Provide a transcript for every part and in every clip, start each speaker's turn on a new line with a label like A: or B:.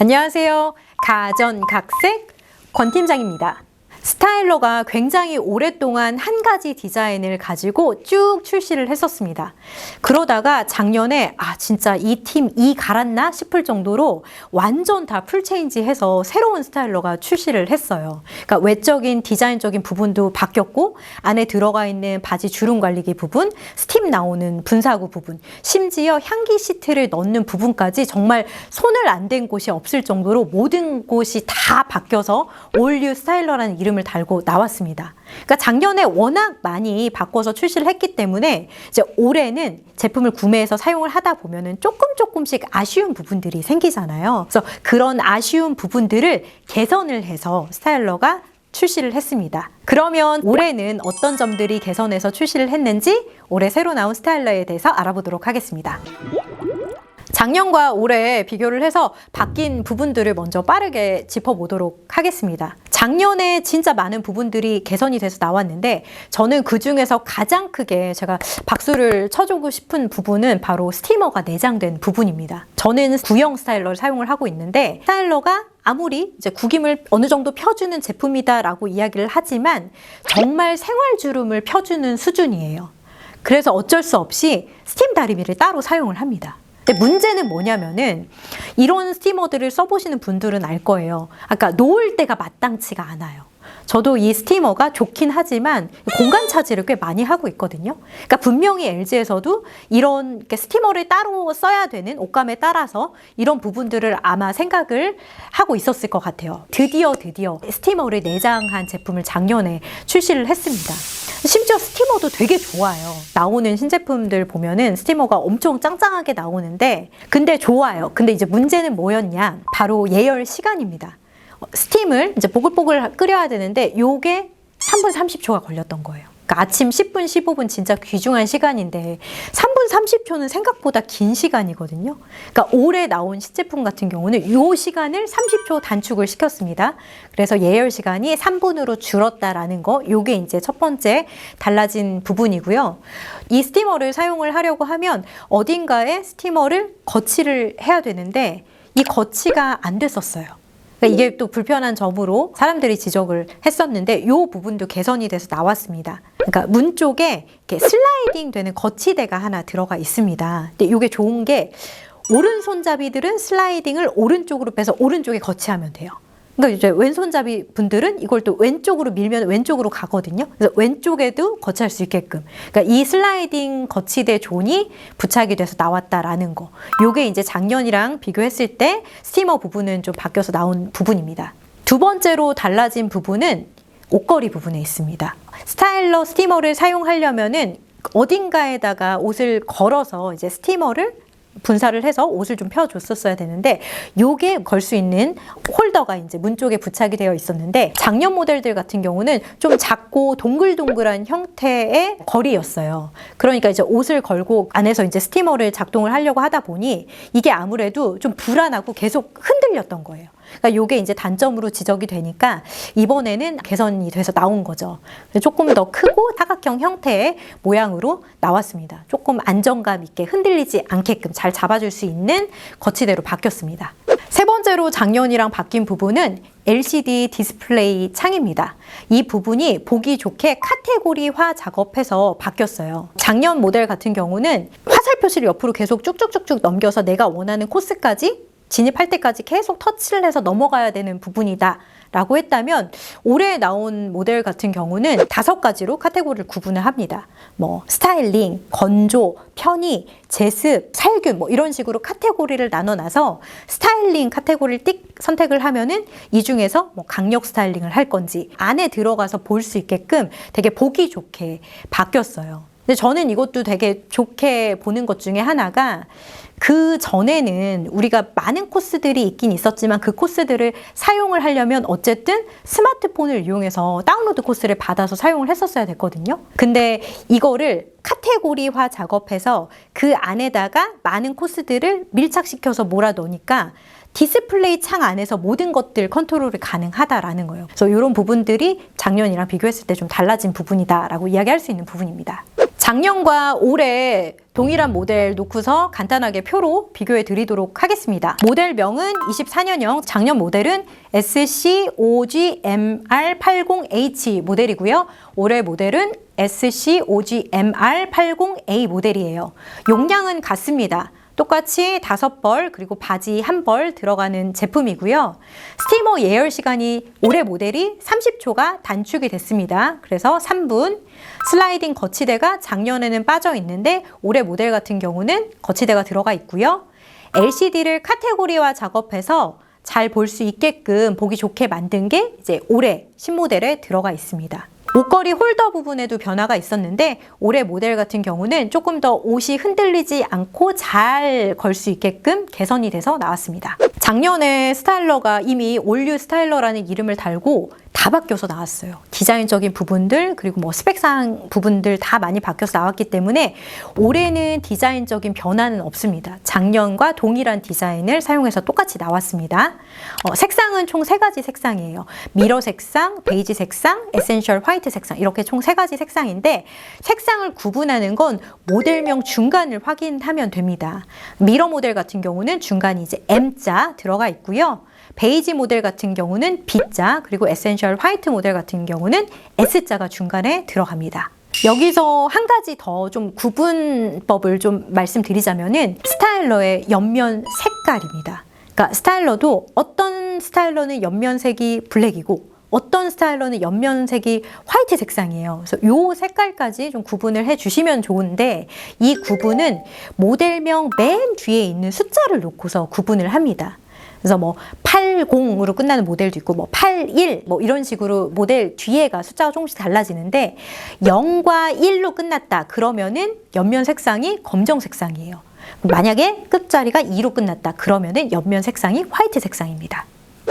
A: 안녕하세요. 가전각색 권 팀장입니다. 스타일러가 굉장히 오랫동안 한 가지 디자인을 가지고 쭉 출시를 했었습니다. 그러다가 작년에 아 진짜 이팀이 갈았나 싶을 정도로 완전 다 풀체인지 해서 새로운 스타일러가 출시를 했어요. 그러니까 외적인 디자인적인 부분도 바뀌었고 안에 들어가 있는 바지 주름 관리기 부분, 스팀 나오는 분사구 부분, 심지어 향기 시트를 넣는 부분까지 정말 손을 안 댄 곳이 없을 정도로 모든 곳이 다 바뀌어서 올류 스타일러라는 이름 을 달고 나왔습니다. 그러니까 작년에 워낙 많이 바꿔서 출시를 했기 때문에 이제 올해는 제품을 구매해서 사용을 하다 보면은 조금 조금씩 아쉬운 부분들이 생기잖아요. 그래서 그런 아쉬운 부분들을 개선을 해서 스타일러가 출시를 했습니다. 그러면 올해는 어떤 점들이 개선해서 출시를 했는지 올해 새로 나온 스타일러에 대해서 알아보도록 하겠습니다. 작년과 올해 비교를 해서 바뀐 부분들을 먼저 빠르게 짚어보도록 하겠습니다. 작년에 진짜 많은 부분들이 개선이 돼서 나왔는데 저는 그 중에서 가장 크게 제가 박수를 쳐주고 싶은 부분은 바로 스티머가 내장된 부분입니다. 저는 구형 스타일러를 사용을 하고 있는데 스타일러가 아무리 이제 구김을 어느 정도 펴주는 제품이다라고 이야기를 하지만 정말 생활주름을 펴주는 수준이에요. 그래서 어쩔 수 없이 스팀 다리미를 따로 사용을 합니다. 근데 문제는 뭐냐면은 이런 스티머들을 써보시는 분들은 알 거예요. 아까 놓을 때가 마땅치가 않아요. 저도 이 스티머가 좋긴 하지만 공간 차지를 꽤 많이 하고 있거든요. 그러니까 분명히 LG에서도 이런 스티머를 따로 써야 되는 옷감에 따라서 이런 부분들을 아마 생각을 하고 있었을 것 같아요. 드디어 드디어 스티머를 내장한 제품을 작년에 출시를 했습니다. 심지어 스티머도 되게 좋아요. 나오는 신제품들 보면은 스티머가 엄청 짱짱하게 나오는데 근데 좋아요. 근데 이제 문제는 뭐였냐? 바로 예열 시간입니다. 어, 스팀을 이제 보글보글 끓여야 되는데 요게 3분 30초가 걸렸던 거예요. 그러니까 아침 10분, 15분 진짜 귀중한 시간인데 3분 30초는 생각보다 긴 시간이거든요. 그러니까 올해 나온 신제품 같은 경우는 요 시간을 30초 단축을 시켰습니다. 그래서 예열 시간이 3분으로 줄었다라는 거, 요게 이제 첫 번째 달라진 부분이고요. 이 스티머를 사용을 하려고 하면 어딘가에 스티머를 거치를 해야 되는데 이 거치가 안 됐었어요. 그러니까 이게 또 불편한 점으로 사람들이 지적을 했었는데 이 부분도 개선이 돼서 나왔습니다. 그러니까 문 쪽에 이렇게 슬라이딩 되는 거치대가 하나 들어가 있습니다. 근데 이게 좋은 게 오른손잡이들은 슬라이딩을 오른쪽으로 빼서 오른쪽에 거치하면 돼요. 그러니까 이제 왼손잡이 분들은 이걸 또 왼쪽으로 밀면 왼쪽으로 가거든요. 그래서 왼쪽에도 거치할 수 있게끔. 그러니까 이 슬라이딩 거치대 존이 부착이 돼서 나왔다라는 거. 요게 이제 작년이랑 비교했을 때 스티머 부분은 좀 바뀌어서 나온 부분입니다. 두 번째로 달라진 부분은 옷걸이 부분에 있습니다. 스타일러 스티머를 사용하려면은 어딘가에다가 옷을 걸어서 이제 스티머를 분사를 해서 옷을 좀 펴줬었어야 되는데 요게 걸 수 있는 홀더가 이제 문 쪽에 부착이 되어 있었는데 작년 모델들 같은 경우는 좀 작고 동글동글한 형태의 거리였어요. 그러니까 이제 옷을 걸고 안에서 이제 스티머를 작동을 하려고 하다 보니 이게 아무래도 좀 불안하고 계속 흔들렸던 거예요. 그러니까 요게 이제 단점으로 지적이 되니까 이번에는 개선이 돼서 나온 거죠. 조금 더 크고 사각형 형태의 모양으로 나왔습니다. 조금 안정감 있게 흔들리지 않게끔 잘 잡아줄 수 있는 거치대로 바뀌었습니다. 세 번째로 작년이랑 바뀐 부분은 LCD 디스플레이 창입니다. 이 부분이 보기 좋게 카테고리화 작업해서 바뀌었어요. 작년 모델 같은 경우는 화살 표시를 옆으로 계속 쭉쭉쭉쭉 넘겨서 내가 원하는 코스까지 진입할 때까지 계속 터치를 해서 넘어가야 되는 부분이다. 라고 했다면 올해 나온 모델 같은 경우는 다섯 가지로 카테고리를 구분을 합니다. 뭐 스타일링, 건조, 편의, 제습, 살균 뭐 이런 식으로 카테고리를 나눠놔서 스타일링 카테고리를 띡 선택을 하면은 이 중에서 뭐 강력 스타일링을 할 건지 안에 들어가서 볼 수 있게끔 되게 보기 좋게 바뀌었어요. 근데 저는 이것도 되게 좋게 보는 것 중에 하나가 그 전에는 우리가 많은 코스들이 있긴 있었지만 그 코스들을 사용을 하려면 어쨌든 스마트폰을 이용해서 다운로드 코스를 받아서 사용을 했었어야 됐거든요. 근데 이거를 카테고리화 작업해서 그 안에다가 많은 코스들을 밀착시켜서 몰아 넣으니까 디스플레이 창 안에서 모든 것들 컨트롤이 가능하다라는 거예요. 그래서 이런 부분들이 작년이랑 비교했을 때 좀 달라진 부분이다라고 이야기할 수 있는 부분입니다. 작년과 올해 동일한 모델 놓고서 간단하게 표로 비교해 드리도록 하겠습니다. 모델명은 24년형, 작년 모델은 SC5GMR80H 모델이고요. 올해 모델은 SC5GMR80A 모델이에요. 용량은 같습니다. 똑같이 다섯 벌 그리고 바지 한 벌 들어가는 제품이고요. 스티머 예열 시간이 올해 모델이 30초가 단축이 됐습니다. 그래서 3분. 슬라이딩 거치대가 작년에는 빠져 있는데 올해 모델 같은 경우는 거치대가 들어가 있고요. LCD를 카테고리화 작업해서 잘 볼 수 있게끔 보기 좋게 만든 게 이제 올해 신모델에 들어가 있습니다. 옷걸이 홀더 부분에도 변화가 있었는데 올해 모델 같은 경우는 조금 더 옷이 흔들리지 않고 잘 걸 수 있게끔 개선이 돼서 나왔습니다. 작년에 스타일러가 이미 올류 스타일러라는 이름을 달고 다 바뀌어서 나왔어요. 디자인적인 부분들 그리고 뭐 스펙상 부분들 다 많이 바뀌어서 나왔기 때문에 올해는 디자인적인 변화는 없습니다. 작년과 동일한 디자인을 사용해서 똑같이 나왔습니다. 어, 색상은 총 세 가지 색상이에요. 미러 색상, 베이지 색상, 에센셜 화이트 색상 이렇게 총 세 가지 색상인데 색상을 구분하는 건 모델명 중간을 확인하면 됩니다. 미러 모델 같은 경우는 중간이 이제 M자 들어가 있고요. 베이지 모델 같은 경우는 B자, 그리고 에센셜 화이트 모델 같은 경우는 S자가 중간에 들어갑니다. 여기서 한 가지 더 좀 구분법을 좀 말씀드리자면은 스타일러의 옆면 색깔입니다. 그러니까 스타일러도 어떤 스타일러는 옆면색이 블랙이고 어떤 스타일러는 옆면색이 화이트 색상이에요. 그래서 요 색깔까지 좀 구분을 해 주시면 좋은데 이 구분은 모델명 맨 뒤에 있는 숫자를 놓고서 구분을 합니다. 그래서 뭐 80으로 끝나는 모델도 있고 뭐 81, 뭐 이런 식으로 모델 뒤에가 숫자가 조금씩 달라지는데 0과 1로 끝났다. 그러면은 옆면 색상이 검정 색상이에요. 만약에 끝자리가 2로 끝났다. 그러면은 옆면 색상이 화이트 색상입니다.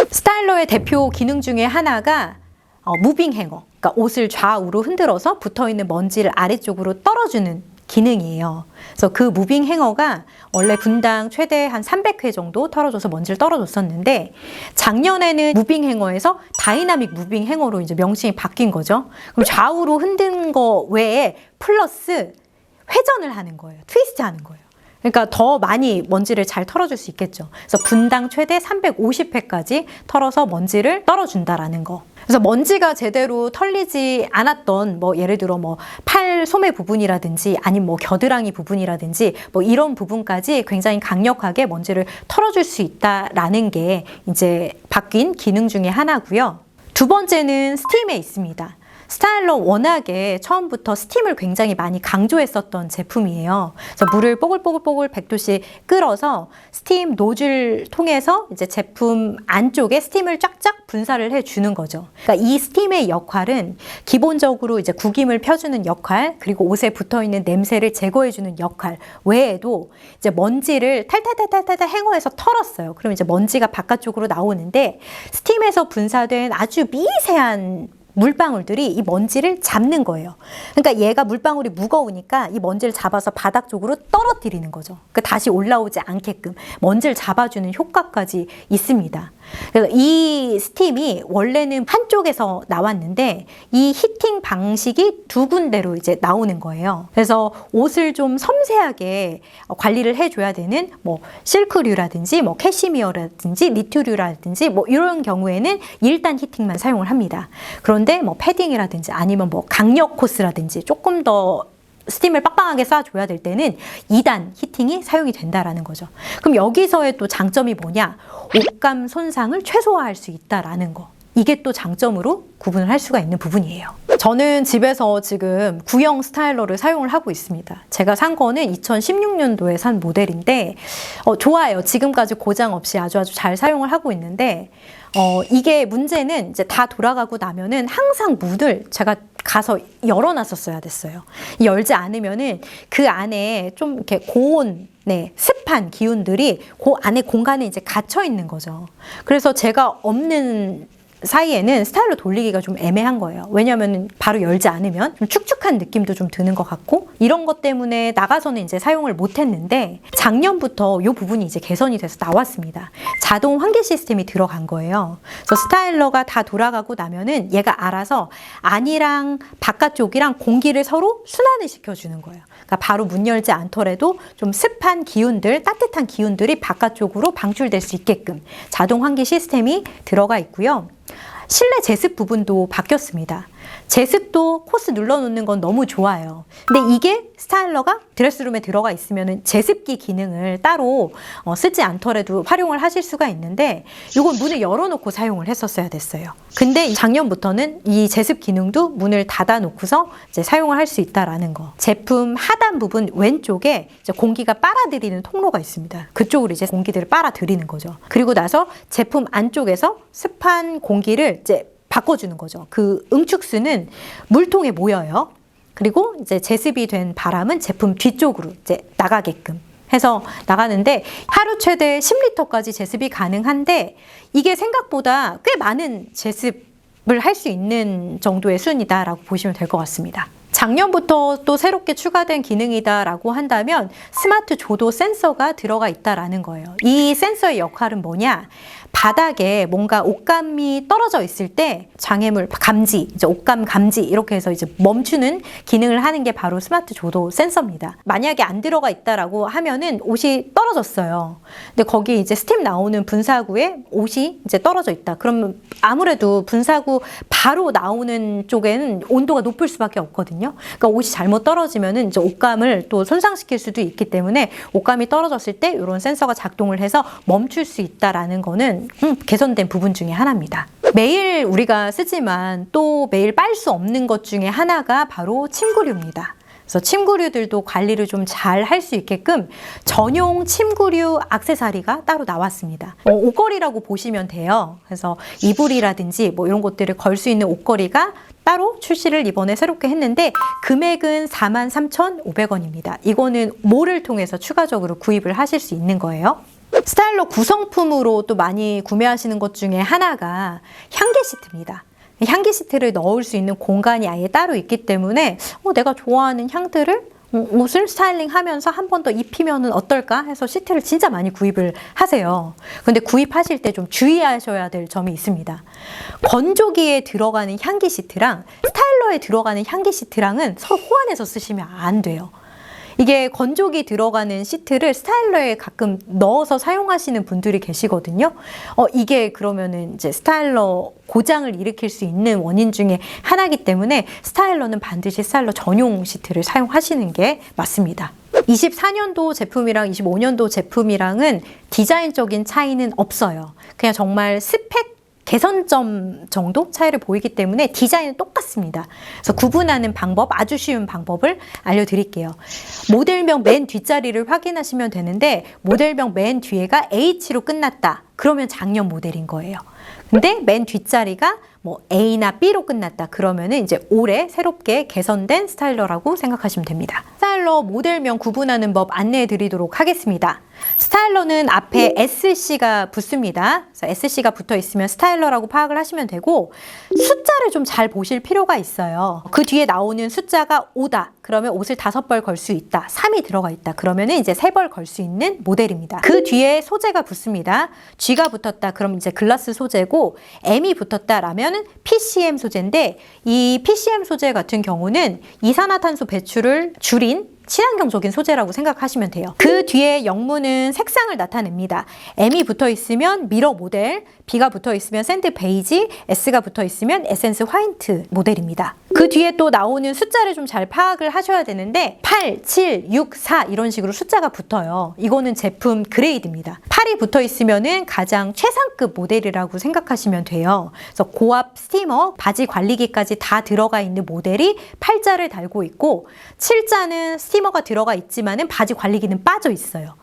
A: 스타일러의 대표 기능 중에 하나가 어, 무빙 행어. 그러니까 옷을 좌우로 흔들어서 붙어 있는 먼지를 아래쪽으로 떨어주는 기능이에요. 그래서 그 무빙 행어가 원래 분당 최대 한 300회 정도 털어줘서 먼지를 떨어줬었는데 작년에는 무빙 행어에서 다이나믹 무빙 행어로 이제 명칭이 바뀐 거죠. 그럼 좌우로 흔드는 거 외에 플러스 회전을 하는 거예요. 트위스트 하는 거예요. 그러니까 더 많이 먼지를 잘 털어줄 수 있겠죠. 그래서 분당 최대 350회까지 털어서 먼지를 떨어준다라는 거. 그래서 먼지가 제대로 털리지 않았던 뭐 예를 들어 뭐 팔 소매 부분이라든지 아니면 뭐 겨드랑이 부분이라든지 뭐 이런 부분까지 굉장히 강력하게 먼지를 털어줄 수 있다라는 게 이제 바뀐 기능 중에 하나고요. 두 번째는 스팀에 있습니다. 스타일러 워낙에 처음부터 스팀을 굉장히 많이 강조했었던 제품이에요. 그래서 물을 뽀글뽀글뽀글 100도씩 끓어서 스팀 노즐 통해서 이제 제품 안쪽에 스팀을 쫙쫙 분사를 해 주는 거죠. 그러니까 이 스팀의 역할은 기본적으로 이제 구김을 펴주는 역할, 그리고 옷에 붙어 있는 냄새를 제거해 주는 역할 외에도 이제 먼지를 탈탈탈탈탈 행어에서 털었어요. 그럼 이제 먼지가 바깥쪽으로 나오는데 스팀에서 분사된 아주 미세한 물방울들이 이 먼지를 잡는 거예요. 그러니까 얘가 물방울이 무거우니까 이 먼지를 잡아서 바닥 쪽으로 떨어뜨리는 거죠. 그 다시 올라오지 않게끔 먼지를 잡아주는 효과까지 있습니다. 그래서 이 스팀이 원래는 한쪽에서 나왔는데 이 히팅 방식이 두 군데로 이제 나오는 거예요. 그래서 옷을 좀 섬세하게 관리를 해줘야 되는 뭐 실크류라든지 뭐 캐시미어라든지 니트류라든지 뭐 이런 경우에는 1단 히팅만 사용을 합니다. 그런데 뭐 패딩이라든지 아니면 뭐 강력 코스라든지 조금 더 스팀을 빡빡하게 쏴줘야 될 때는 2단 히팅이 사용이 된다라는 거죠. 그럼 여기서의 또 장점이 뭐냐? 옷감 손상을 최소화할 수 있다라는 거. 이게 또 장점으로 구분을 할 수가 있는 부분이에요. 저는 집에서 지금 구형 스타일러를 사용을 하고 있습니다. 제가 산 거는 2016년도에 산 모델인데 어, 좋아요. 지금까지 고장 없이 아주 아주 잘 사용을 하고 있는데 어, 이게 문제는 이제 다 돌아가고 나면은 항상 문을 제가 가서 열어놨었어야 됐어요. 열지 않으면은 그 안에 좀 이렇게 고온, 네, 습한 기운들이 그 안에 공간에 이제 갇혀 있는 거죠. 그래서 제가 없는 사이에는 스타일러 돌리기가 좀 애매한 거예요. 왜냐하면 바로 열지 않으면 좀 축축한 느낌도 좀 드는 것 같고 이런 것 때문에 나가서는 이제 사용을 못했는데 작년부터 이 부분이 이제 개선이 돼서 나왔습니다. 자동 환기 시스템이 들어간 거예요. 그래서 스타일러가 다 돌아가고 나면은 얘가 알아서 안이랑 바깥쪽이랑 공기를 서로 순환을 시켜주는 거예요. 그러니까 바로 문 열지 않더라도 좀 습한 기운들, 따뜻한 기운들이 바깥쪽으로 방출될 수 있게끔 자동 환기 시스템이 들어가 있고요. 실내 제습 부분도 바뀌었습니다. 제습도 코스 눌러놓는 건 너무 좋아요. 근데 이게 스타일러가 드레스룸에 들어가 있으면 제습기 기능을 따로 어, 쓰지 않더라도 활용을 하실 수가 있는데 이건 문을 열어놓고 사용을 했었어야 됐어요. 근데 작년부터는 이 제습 기능도 문을 닫아놓고서 이제 사용을 할 수 있다라는 거. 제품 하단 부분 왼쪽에 공기가 빨아들이는 통로가 있습니다. 그쪽으로 이제 공기들을 빨아들이는 거죠. 그리고 나서 제품 안쪽에서 습한 공기를 이제 바꿔주는 거죠. 그 응축수는 물통에 모여요. 그리고 이제 제습이 된 바람은 제품 뒤쪽으로 이제 나가게끔 해서 나가는데 하루 최대 10리터까지 제습이 가능한데 이게 생각보다 꽤 많은 제습을 할 수 있는 정도의 수준이다라고 보시면 될 것 같습니다. 작년부터 또 새롭게 추가된 기능이다라고 한다면 스마트 조도 센서가 들어가 있다라는 거예요. 이 센서의 역할은 뭐냐? 바닥에 뭔가 옷감이 떨어져 있을 때 장애물 감지, 이제 옷감 감지 이렇게 해서 이제 멈추는 기능을 하는 게 바로 스마트 조도 센서입니다. 만약에 안 들어가 있다라고 하면은 옷이 떨어졌어요. 근데 거기 이제 스팀 나오는 분사구에 옷이 이제 떨어져 있다. 그러면 아무래도 분사구 바로 나오는 쪽에는 온도가 높을 수밖에 없거든요. 그러니까 옷이 잘못 떨어지면은 이제 옷감을 또 손상시킬 수도 있기 때문에 옷감이 떨어졌을 때 이런 센서가 작동을 해서 멈출 수 있다라는 거는 음, 개선된 부분 중에 하나입니다. 매일 우리가 쓰지만 또 매일 빨 수 없는 것 중에 하나가 바로 침구류입니다. 그래서 침구류들도 관리를 좀 잘 할 수 있게끔 전용 침구류 악세사리가 따로 나왔습니다. 어, 옷걸이라고 보시면 돼요. 그래서 이불이라든지 뭐 이런 것들을 걸 수 있는 옷걸이가 따로 출시를 이번에 새롭게 했는데 금액은 43,500원입니다. 이거는 몰을 통해서 추가적으로 구입을 하실 수 있는 거예요. 스타일러 구성품으로 또 많이 구매하시는 것 중에 하나가 향기 시트입니다. 향기 시트를 넣을 수 있는 공간이 아예 따로 있기 때문에 어, 내가 좋아하는 향들을 어, 옷을 스타일링 하면서 한 번 더 입히면 어떨까 해서 시트를 진짜 많이 구입을 하세요. 근데 구입하실 때 좀 주의하셔야 될 점이 있습니다. 건조기에 들어가는 향기 시트랑 스타일러에 들어가는 향기 시트랑은 서로 호환해서 쓰시면 안 돼요. 이게 건조기 들어가는 시트를 스타일러에 가끔 넣어서 사용하시는 분들이 계시거든요. 어, 이게 그러면은 이제 스타일러 고장을 일으킬 수 있는 원인 중에 하나이기 때문에 스타일러는 반드시 스타일러 전용 시트를 사용하시는 게 맞습니다. 24년도 제품이랑 25년도 제품이랑은 디자인적인 차이는 없어요. 그냥 정말 스펙 개선점 정도 차이를 보이기 때문에 디자인은 똑같습니다. 그래서 구분하는 방법, 아주 쉬운 방법을 알려드릴게요. 모델명 맨 뒷자리를 확인하시면 되는데 모델명 맨 뒤에가 H로 끝났다. 그러면 작년 모델인 거예요. 근데 맨 뒷자리가 뭐 A나 B로 끝났다. 그러면은 이제 올해 새롭게 개선된 스타일러라고 생각하시면 됩니다. 스타일러 모델명 구분하는 법 안내해 드리도록 하겠습니다. 스타일러는 앞에 SC가 붙습니다. 그래서 SC가 붙어 있으면 스타일러라고 파악을 하시면 되고 숫자를 좀 잘 보실 필요가 있어요. 그 뒤에 나오는 숫자가 5다. 그러면 옷을 다섯 벌 걸 수 있다. 3이 들어가 있다. 그러면 이제 세 벌 걸 수 있는 모델입니다. 그 뒤에 소재가 붙습니다. G가 붙었다. 그럼 이제 글라스 소재고 M이 붙었다라면 PCM 소재인데 이 PCM 소재 같은 경우는 이산화탄소 배출을 줄인 친환경적인 소재라고 생각하시면 돼요. 그 뒤에 영문은 색상을 나타냅니다. M이 붙어 있으면 미러 모델, B가 붙어 있으면 샌드 베이지, S가 붙어 있으면 에센스 화이트 모델입니다. 그 뒤에 또 나오는 숫자를 좀 잘 파악을 하셔야 되는데 8, 7, 6, 4 이런 식으로 숫자가 붙어요. 이거는 제품 그레이드입니다. 8이 붙어 있으면은 가장 최상급 모델이라고 생각하시면 돼요. 그래서 고압 스티머, 바지 관리기까지 다 들어가 있는 모델이 8자를 달고 있고 7자는 스티 머가 들어가 있지만은 바지 관리기는 빠져 있어요.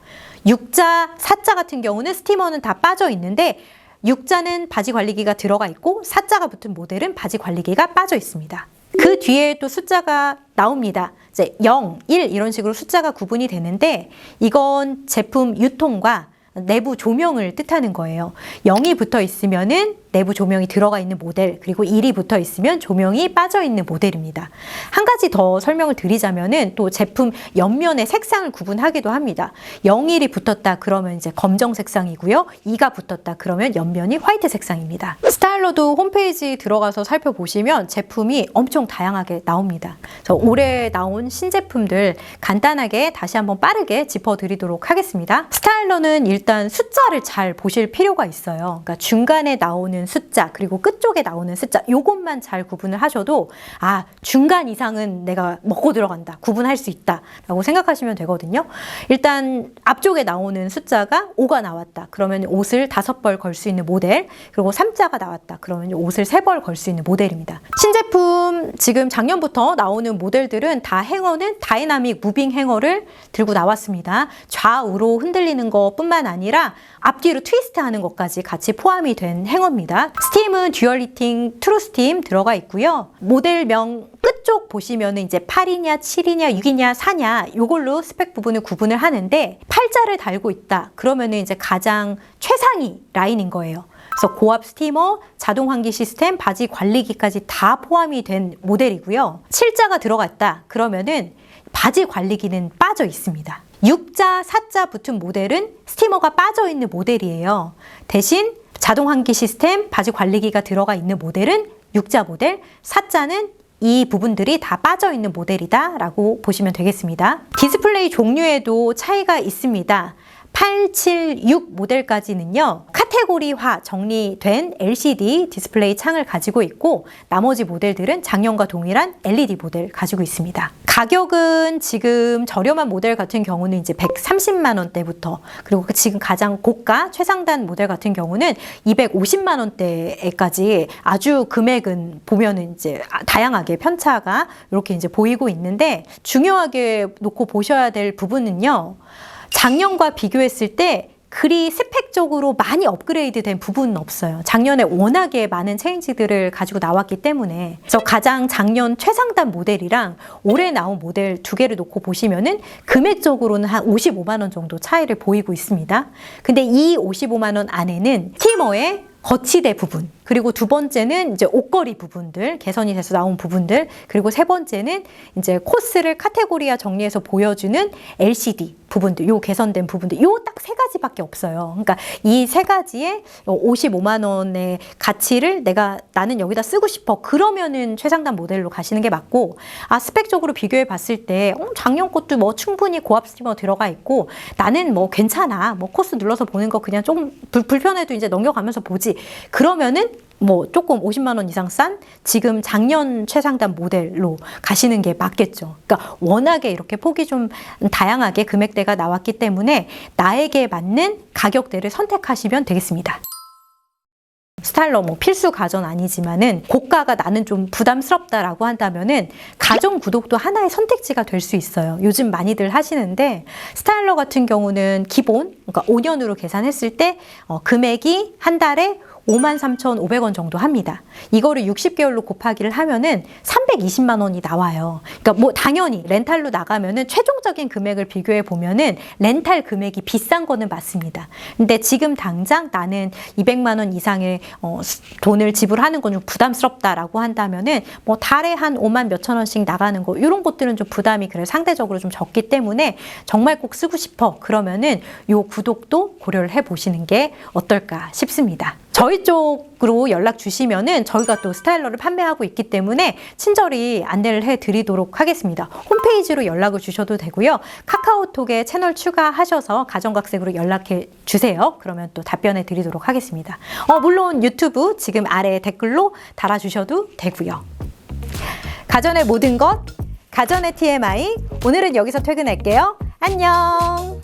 A: 6자, 4자 같은 경우는 스티머는 다 빠져 있는데 6자는 바지 관리기가 들어가 있고 4자가 붙은 모델은 바지 관리기가 빠져 있습니다. 그 뒤에 또 숫자가 나옵니다. 이제 0, 1 이런 식으로 숫자가 구분이 되는데 이건 제품 유통과 내부 조명을 뜻하는 거예요. 0이 붙어 있으면은 내부 조명이 들어가 있는 모델 그리고 일이 붙어 있으면 조명이 빠져 있는 모델입니다. 한 가지 더 설명을 드리자면은 또 제품 옆면의 색상을 구분하기도 합니다. 01이 붙었다 그러면 이제 검정 색상이고요. 2가 붙었다 그러면 옆면이 화이트 색상입니다. 스타일러도 홈페이지 들어가서 살펴보시면 제품이 엄청 다양하게 나옵니다. 그래서 올해 나온 신제품들 간단하게 다시 한번 빠르게 짚어드리도록 하겠습니다. 스타일러는 일단 숫자를 잘 보실 필요가 있어요. 그러니까 중간에 나오는 숫자 그리고 끝쪽에 나오는 숫자 요것만 잘 구분을 하셔도 아 중간 이상은 내가 먹고 들어간다 구분할 수 있다라고 생각하시면 되거든요. 일단 앞쪽에 나오는 숫자가 5가 나왔다. 그러면 옷을 다섯 벌 걸 수 있는 모델 그리고 3자가 나왔다. 그러면 옷을 세 벌 걸 수 있는 모델입니다. 신제품 지금 작년부터 나오는 모델들은 다 행어는 다이나믹 무빙 행어를 들고 나왔습니다. 좌우로 흔들리는 것뿐만 아니라 앞뒤로 트위스트 하는 것까지 같이 포함이 된 행어입니다. 스팀은 듀얼 히팅 트루 스팀 들어가 있고요. 모델명 끝쪽 보시면은 이제 8이냐, 7이냐, 6이냐, 4냐 요걸로 스펙 부분을 구분을 하는데 팔자를 달고 있다. 그러면은 이제 가장 최상위 라인인 거예요. 그래서 고압 스티머, 자동 환기 시스템, 바지 관리기까지 다 포함이 된 모델이고요. 7자가 들어갔다. 그러면은 바지 관리기는 빠져 있습니다. 6자, 4자 붙은 모델은 스티머가 빠져 있는 모델이에요. 대신 자동 환기 시스템, 바지 관리기가 들어가 있는 모델은 6자 모델, 4자는 이 부분들이 다 빠져 있는 모델이다라고 보시면 되겠습니다. 디스플레이 종류에도 차이가 있습니다. 876 모델까지는요, 카테고리화 정리된 LCD 디스플레이 창을 가지고 있고, 나머지 모델들은 작년과 동일한 LED 모델 가지고 있습니다. 가격은 지금 저렴한 모델 같은 경우는 이제 130만 원대부터, 그리고 그 지금 가장 고가 최상단 모델 같은 경우는 250만 원대까지 아주 금액은 보면은 이제 다양하게 편차가 이렇게 이제 보이고 있는데, 중요하게 놓고 보셔야 될 부분은요, 작년과 비교했을 때 그리 스펙적으로 많이 업그레이드 된 부분은 없어요. 작년에 워낙에 많은 체인지들을 가지고 나왔기 때문에. 그래서 가장 작년 최상단 모델이랑 올해 나온 모델 두 개를 놓고 보시면은 금액적으로는 한 55만원 정도 차이를 보이고 있습니다. 근데 이 55만원 안에는 티머의 거치대 부분, 그리고 두 번째는 이제 옷걸이 부분들, 개선이 돼서 나온 부분들, 그리고 세 번째는 이제 코스를 카테고리화 정리해서 보여주는 LCD 부분들, 요 개선된 부분들, 요 딱 세 가지밖에 없어요. 그러니까 이 세 가지에 55만 원의 가치를 내가 나는 여기다 쓰고 싶어. 그러면은 최상단 모델로 가시는 게 맞고, 아 스펙적으로 비교해 봤을 때 어, 작년 것도 뭐 충분히 고압 스티머 들어가 있고 나는 뭐 괜찮아. 뭐 코스 눌러서 보는 거 그냥 좀 불, 불편해도 이제 넘겨가면서 보지. 그러면은 뭐 조금 50만 원 이상 싼 지금 작년 최상단 모델로 가시는 게 맞겠죠. 그러니까 워낙에 이렇게 폭이 좀 다양하게 금액대가 나왔기 때문에 나에게 맞는 가격대를 선택하시면 되겠습니다. 스타일러 뭐 필수 가전 아니지만은 고가가 나는 좀 부담스럽다라고 한다면은 가전 구독도 하나의 선택지가 될 수 있어요. 요즘 많이들 하시는데 스타일러 같은 경우는 기본 그러니까 5년으로 계산했을 때 어, 금액이 한 달에 53,500원 정도 합니다. 이거를 60개월로 곱하기를 하면은 320만 원이 나와요. 그러니까 뭐 당연히 렌탈로 나가면은 최종적인 금액을 비교해 보면은 렌탈 금액이 비싼 거는 맞습니다. 근데 지금 당장 나는 200만 원 이상의 어, 수- 돈을 지불하는 건 좀 부담스럽다라고 한다면은 뭐 달에 한 5만 몇천 원씩 나가는 거 이런 것들은 좀 부담이 그래 상대적으로 좀 적기 때문에 정말 꼭 쓰고 싶어 그러면은 요 구독도 고려를 해 보시는 게 어떨까 싶습니다. 저희 쪽으로 연락 주시면은 저희가 또 스타일러를 판매하고 있기 때문에 친절히 안내를 해 드리도록 하겠습니다. 홈페이지로 연락을 주셔도 되고요. 카카오톡에 채널 추가하셔서 가정각색으로 연락해 주세요. 그러면 또 답변해 드리도록 하겠습니다. 어, 물론 유튜브 지금 아래 댓글로 달아주셔도 되고요. 가전의 모든 것, 가전의 TMI. 오늘은 여기서 퇴근할게요. 안녕!